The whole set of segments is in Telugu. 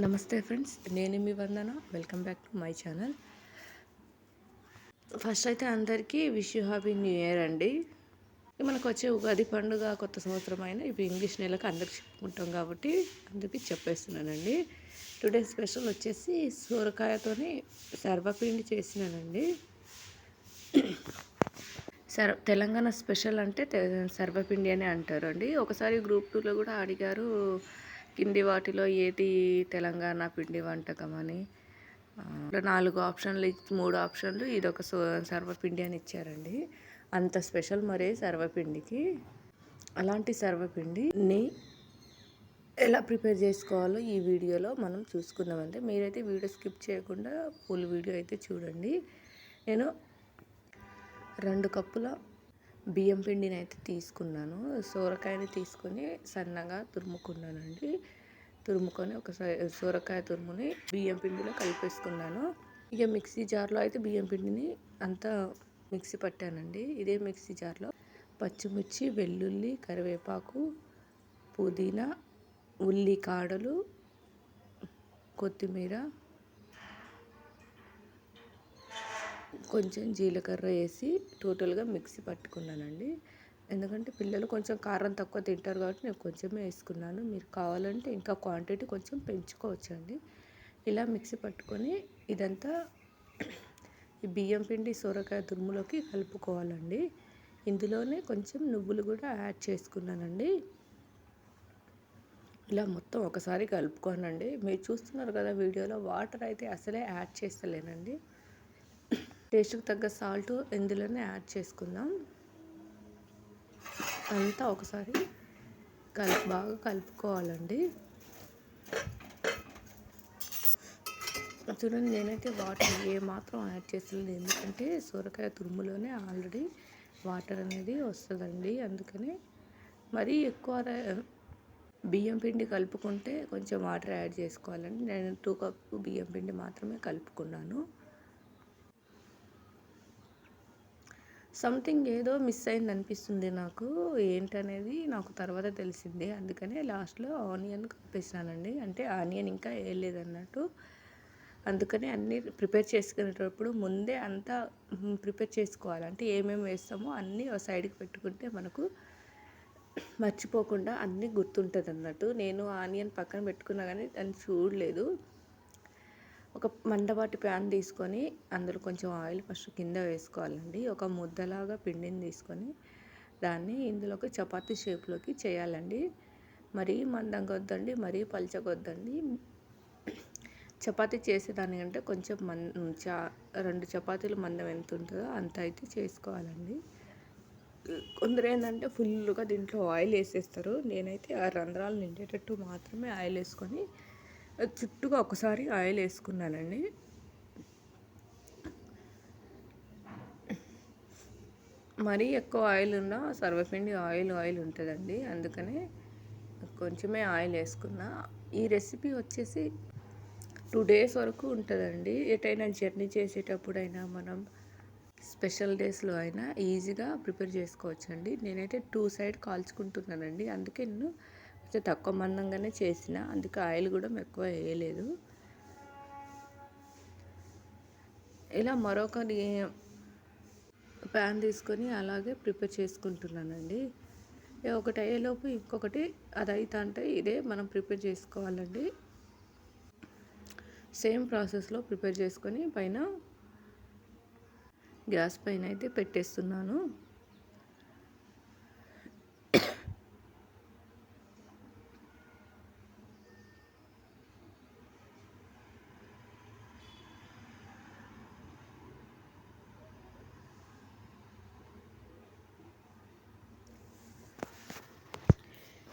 నమస్తే ఫ్రెండ్స్. నేను మీ Vandana. Welcome back to my channel. First అయితే అందరికీ wish you happy new year అండి. మనకు వచ్చే ఉగాది పండుగ కొత్త సంవత్సరం అయినా ఇప్పుడు ఇంగ్లీష్ నెలకు అందరికి చెప్పుకుంటాం కాబట్టి అందరికీ చెప్పేస్తున్నానండి. టుడే స్పెషల్ వచ్చేసి సూరకాయతోని సర్వపిండి చేసినానండి. సర్ తెలంగాణ స్పెషల్ అంటే సర్వపిండి అని అంటారు అండి ఒకసారి గ్రూప్ టూలో కూడా అడిగారు కింది వాటిలో ఏది తెలంగాణ పిండి వంటకం అని నాలుగు ఆప్షన్లు మూడు ఆప్షన్లు ఇది ఒక సర్వపిండి అని ఇచ్చారండి. అంత స్పెషల్ మరి సర్వపిండికి. అలాంటి సర్వపిండిని ఎలా ప్రిపేర్ చేసుకోవాలో ఈ వీడియోలో మనం చూసుకుందామండి. మీరైతే వీడియో స్కిప్ చేయకుండా ఫుల్ వీడియో అయితే చూడండి. నేను రెండు కప్పుల బియ్యం పిండిని అయితే తీసుకున్నాను. సోరకాయని తీసుకొని సన్నగా తురుముకున్నానండి. తురుముకొని ఒక సోరకాయ తురుముని బియ్యం పిండిలో కలిపేసుకున్నాను. ఇక మిక్సీ జార్లో అయితే బియ్యం పిండిని అంతా మిక్సీ పట్టానండి. ఇదే మిక్సీ జార్లో పచ్చిమిర్చి వెల్లుల్లి కరివేపాకు పుదీనా ఉల్లి కాడలు కొత్తిమీర కొంచెం జీలకర్ర వేసి టోటల్గా మిక్సీ పట్టుకున్నానండి. ఎందుకంటే పిల్లలు కొంచెం కారం తక్కువ తింటారు కాబట్టి నేను కొంచెమే వేసుకున్నాను. మీరు కావాలంటే ఇంకా క్వాంటిటీ కొంచెం పెంచుకోవచ్చండి. ఇలా మిక్సీ పట్టుకొని ఇదంతా ఈ బియ్యం పిండి సొరకాయ తురుములోకి కలుపుకోవాలండి. ఇందులోనే కొంచెం నువ్వులు కూడా యాడ్ చేసుకున్నానండి. ఇలా మొత్తం ఒకసారి కలుపుకోనండి. మీరు చూస్తున్నారు కదా వీడియోలో వాటర్ అయితే అసలే యాడ్ చేస్తలేనండి. టేస్ట్కి తగ్గ సాల్ట్ ఇందులోనే యాడ్ చేసుకుందాం. అంతా ఒకసారి కలిపి బాగా కలుపుకోవాలండి. చూడండి నేనైతే వాటర్ ఏ మాత్రం యాడ్ చేసలేదు ఎందుకంటే సొరకాయ తురుములోనే ఆల్రెడీ వాటర్ అనేది వస్తుందండి. అందుకని మరీ ఎక్కువ బియ్యం పిండి కలుపుకుంటే కొంచెం వాటర్ యాడ్ చేసుకోవాలండి. నేను టూ కప్ బియ్యం పిండి మాత్రమే కలుపుకున్నాను. సంథింగ్ ఏదో మిస్ అయింది అనిపిస్తుంది నాకు. ఏంటనేది నాకు తర్వాత తెలిసింది. అందుకనే లాస్ట్లో ఆనియన్ కలిపేసినానండి అంటే ఆనియన్ ఇంకా వేయలేదన్నట్టు. అందుకని అన్నీ ప్రిపేర్ చేసుకునేటప్పుడు ముందే అంతా ప్రిపేర్ చేసుకోవాలి. అంటే ఏమేమి వేస్తామో అన్నీ సైడ్కి పెట్టుకుంటే మనకు మర్చిపోకుండా అన్నీ గుర్తుంటుంది అన్నట్టు నేను ఆనియన్ పక్కన పెట్టుకున్నా కానీ దాన్ని చూడలేదు. ఒక మందపాటి ప్యాన్ తీసుకొని అందులో కొంచెం ఆయిల్ ఫస్ట్ కింద వేసుకోవాలండి. ఒక ముద్దలాగా పిండిని తీసుకొని దాన్ని ఇందులోకి చపాతీ షేప్లోకి చేయాలండి. మరీ మందంగా వద్దండి మరీ పలచగొద్దండి. చపాతీ చేసేదానికంటే కొంచెం మన్ చా రెండు చపాతీలు మందం ఎంత ఉంటుందో అంత అయితే చేసుకోవాలండి. కొందరు ఏంటంటే ఫుల్గా దీంట్లో ఆయిల్ వేసేస్తారు. నేనైతే ఆ రంధ్రాలు నిండేటట్టు మాత్రమే ఆయిల్ వేసుకొని చుట్టూగా ఒకసారి ఆయిల్ వేసుకున్నానండి. మరీ ఎక్కువ ఆయిల్ ఉన్న సర్వపిండి ఆయిల్ ఆయిల్ ఉంటుందండి. అందుకనే కొంచెమే ఆయిల్ వేసుకున్నా. ఈ రెసిపీ వచ్చేసి టూ డేస్ వరకు ఉంటుందండి. ఎటైనా జర్నీ చేసేటప్పుడైనా మనం స్పెషల్ డేస్లో అయినా ఈజీగా ప్రిపేర్ చేసుకోవచ్చండి. నేనైతే టూ సైడ్ కాల్చుకుంటున్నానండి. అందుకే నేను కొంచెం తక్కువ మందంగానే చేసిన అందుకే ఆయిల్ కూడా ఎక్కువ వేయలేదు. ఇలా మరొక ప్యాన్ తీసుకొని అలాగే ప్రిపేర్ చేసుకుంటున్నానండి. ఒకటి అయ్యేలోపు ఇంకొకటి అది అవుతా అంటే ఇదే మనం ప్రిపేర్ చేసుకోవాలండి. సేమ్ ప్రాసెస్లో ప్రిపేర్ చేసుకొని పైన గ్యాస్ పైన అయితే పెట్టేస్తున్నాను.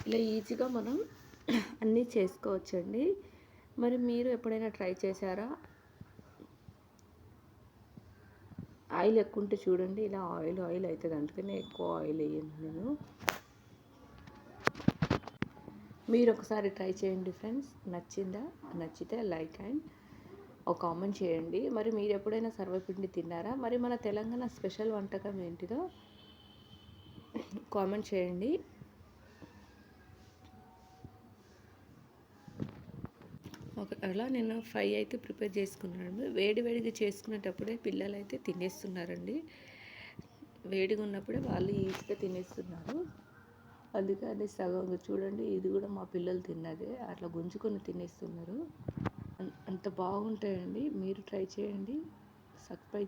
ఇలా ఈజీగా మనం అన్నీ చేసుకోవచ్చండి. మరి మీరు ఎప్పుడైనా ట్రై చేశారా? ఆయిల్ ఎక్కువ ఉంటే చూడండి ఇలా ఆయిల్ ఆయిల్ అవుతుంది. అందుకనే ఎక్కువ ఆయిల్ వేయను నేను. మీరు ఒకసారి ట్రై చేయండి ఫ్రెండ్స్. నచ్చిందా? నచ్చితే లైక్ అండ్ ఒక కామెంట్ చేయండి. మరి మీరు ఎప్పుడైనా సర్వపిండి తిన్నారా? మరి మన తెలంగాణ స్పెషల్ వంటకం ఏంటిదో కామెంట్ చేయండి. ఒక అలా నేను ఫైవ్ అయితే ప్రిపేర్ చేసుకున్నాను వేడి వేడిగా చేసుకునేటప్పుడే పిల్లలు అయితే తినేస్తున్నారండి. వేడిగా ఉన్నప్పుడే వాళ్ళు ఈజీగా తినేస్తున్నారు. అందుకని సగం చూడండి ఇది కూడా మా పిల్లలు తిన్నదే. అట్లా గుంజుకొని తినేస్తున్నారు. అం- అంత బాగుంటాయండి. మీరు ట్రై చేయండి. సబ్స్క్రైబ్